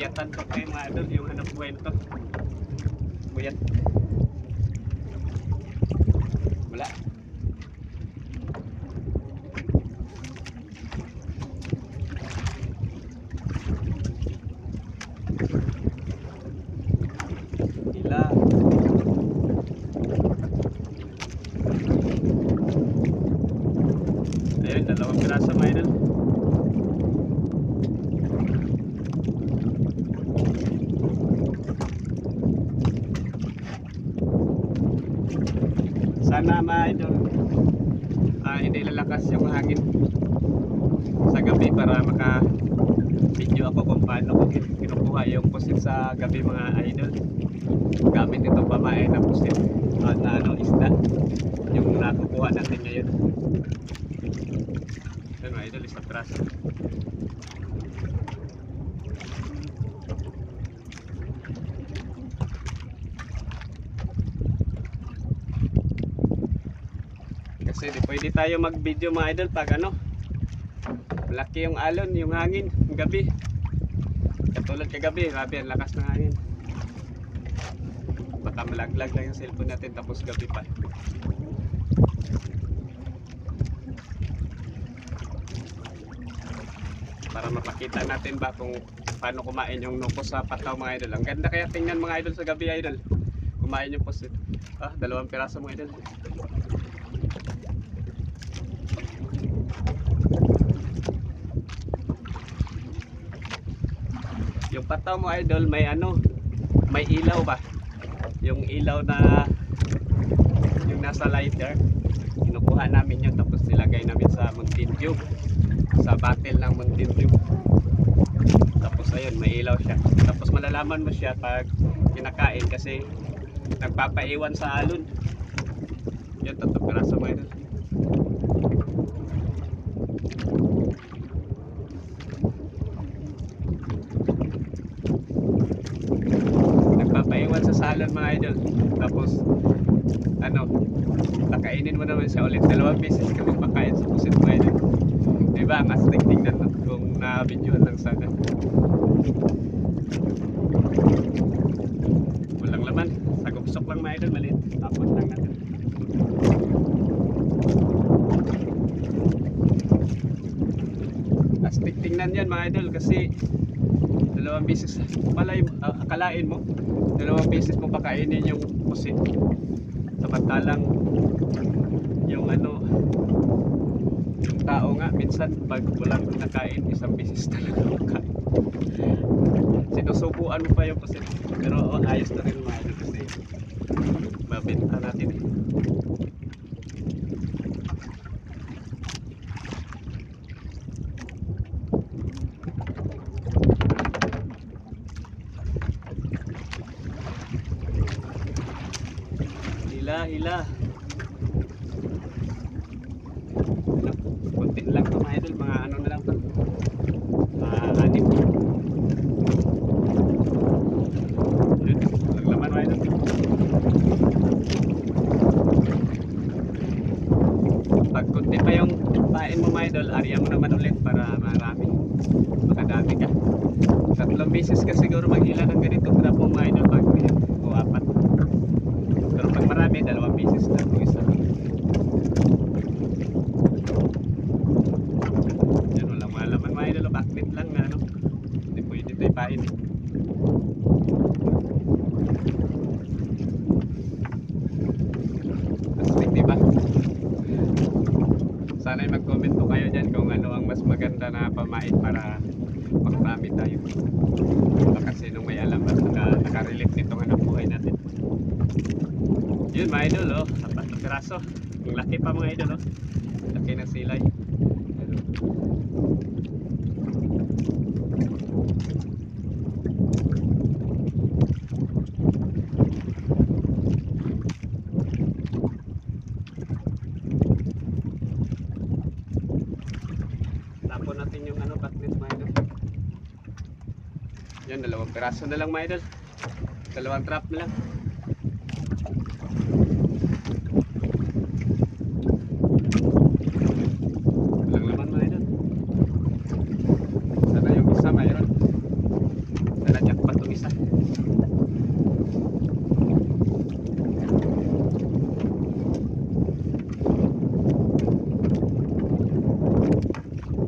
buyatan to kayo mga idol, yung hanap buhay. Buyat. Wala. Ila. Ayun, dalawang piraso mga idol. Sana mga idol. Ah, hindi lalakas yung hangin sa gabi para maka video ako kung paano ko kin- kinukuha yung pusit sa gabi mga idol. Gamit itong babae na pusit at na ano isda. Yung nakukuha natin ngayon. Yun mga idol isang traso kasi di pwede tayo mag video mga idol pag ano malaki yung alon yung hangin yung gabi. Katulad kagabi grabe ang lakas ng hangin. Baka malaglag lang yung cellphone natin tapos gabi pa. Para mapakita natin ba kung paano kumain yung nuko sa pataw mga idol. Ang ganda kaya tingnan mga idol sa gabi idol. Kumain yung posit ah dalawang piraso mga idol pataw mo idol may ano may ilaw ba? Yung ilaw na yung nasa lighter. Kinukuha namin yun tapos nilagay namin sa Mountain Dew. Sa battle ng Mountain Dew. Tapos ayun may ilaw siya. Tapos malalaman mo siya pag kinakain kasi nagpapaiwan sa alon yun tatlong piraso mo idol nagpapaiwan sa salon mga idol. Tapos ano pakainin mo naman siya ulit. Dalawang beses ka magpakain sa pusit mga idol. Diba? Ang astig tingnan kung na-videoan lang sana walang laman. Sagupsok lang mga idol. Maliit. Tapos lang natin. Astig tingnan yan mga idol kasi dalawang beses. Palay uh, akalain mo. Dalawang beses mo pakainin yung pusit. Samantalang yung ano yung tao nga. Minsan pag walang nakain isang beses talaga makain sinusubuan mo pa yung pusit. Pero oh, ayos na rin mga idol kasi Hila, hila. Kunti lang to mga idol, mga ano na lang to. Mga anim. Yun, walang laman mga idol. Pag kunti pa yung pain mo mga idol, arya mo naman ulit para marami. Makadami ka. Tatlong beses ka siguro maghila ng ganito grabo mga idol yan. O apat. Pero pag marami, dalawang pieces na ito isa. Yan, walang malaman mga idol. Backlit lang na ano. Hindi pwede ito ipain. eh. Astig, di ba? Sana ay mag-comment po kayo dyan kung ano ang mas maganda na pamain para makarami tayo. Baka sinong may alam at naka, nakarelate nitong hanap buhay natin. Yun mga idol oh, apat na piraso. Ang laki pa mga idol oh. Laki ng silay. Tapon natin yung ano, cutlet mga idol. Yan, dalawang piraso na lang mga. Dalawang trap na lang.